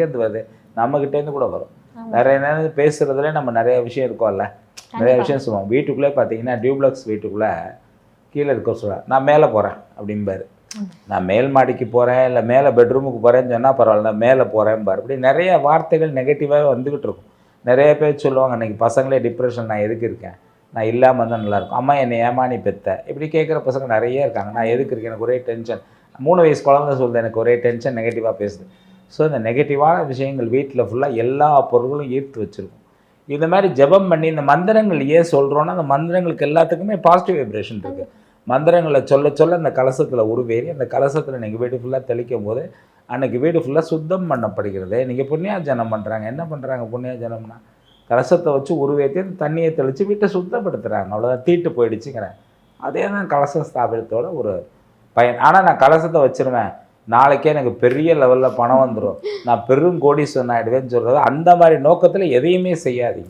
இருந்து வருது நம்மகிட்டேருந்து கூட வரும். நிறைய நேரம் பேசுறதுல நம்ம நிறைய விஷயம் இருக்கோம்ல. நிறைய விஷயம் சொல்லுவோம். வீட்டுக்குள்ளே பார்த்தீங்கன்னா டியூப்ளக்ஸ் வீட்டுக்குள்ளே கீழே இருக்க சொல்ல நான் மேலே போகிறேன் அப்படிம்பாரு. நான் மேல் மாடிக்கு போகிறேன் இல்லை மேலே பெட்ரூமுக்கு போகிறேன்னு சொன்னால் பரவாயில்ல நான் மேலே போகிறேன்பாரு இப்படி நிறைய வார்த்தைகள் நெகட்டிவாகவே வந்துக்கிட்டு இருக்கும். நிறைய பேர் சொல்லுவாங்க இன்னைக்கு பசங்களே டிப்ரெஷன் நான் எதுக்கு இருக்கேன்? நான் இல்லாமல் இருந்தால் நல்லாயிருக்கும் அம்மா என்னை ஏமானி பெத்த. இப்படி கேட்குற பசங்க நிறைய இருக்காங்க. நான் எதுக்கு இருக்கேன்? எனக்கு ஒரே டென்ஷன் மூணு வயசு குழந்தை சொல்லுது எனக்கு ஒரே டென்ஷன் நெகட்டிவாக பேசுது. ஸோ இந்த நெகட்டிவான விஷயங்கள் வீட்டில் ஃபுல்லாக எல்லா பொருட்களும் ஈர்த்து வச்சுருக்கும். இந்த மாதிரி ஜெபம் பண்ணி இந்த மந்திரங்கள் ஏன் சொல்கிறோன்னா அந்த மந்திரங்களுக்கு எல்லாத்துக்குமே பாசிட்டிவ் வைப்ரேஷன் இருக்குது மந்திரங்களை சொல்ல சொல்ல அந்த கலசத்தில் உருவேறி அந்த கலசத்தில் நீங்கள் வீடு ஃபுல்லாக தெளிக்கும் போது அன்னைக்கு வீடு ஃபுல்லாக சுத்தம் பண்ணப்படுகிறது. நீங்கள் புண்ணியாஜனம் பண்ணுறாங்க என்ன பண்ணுறாங்க புண்ணியாஜனம்னா? கலசத்தை வச்சு உருவேற்றி அந்த தண்ணியை தெளித்து வீட்டை சுத்தப்படுத்துகிறாங்க அவ்வளோதான் தீட்டு போயிடுச்சுங்கிறேன். அதே தான் கலசம் ஸ்தாபிதத்தோட ஒரு பயன். ஆனால் நான் கலசத்தை வச்சிருவேன். நாளைக்கே எனக்கு பெரிய லெவலில் பணம் வந்துடும் நான் பெரும் கோடீஸ்வரன் ஆகிடுவேன்னு சொல்கிறது அந்த மாதிரி நோக்கத்தில் எதையுமே செய்யாதீங்க.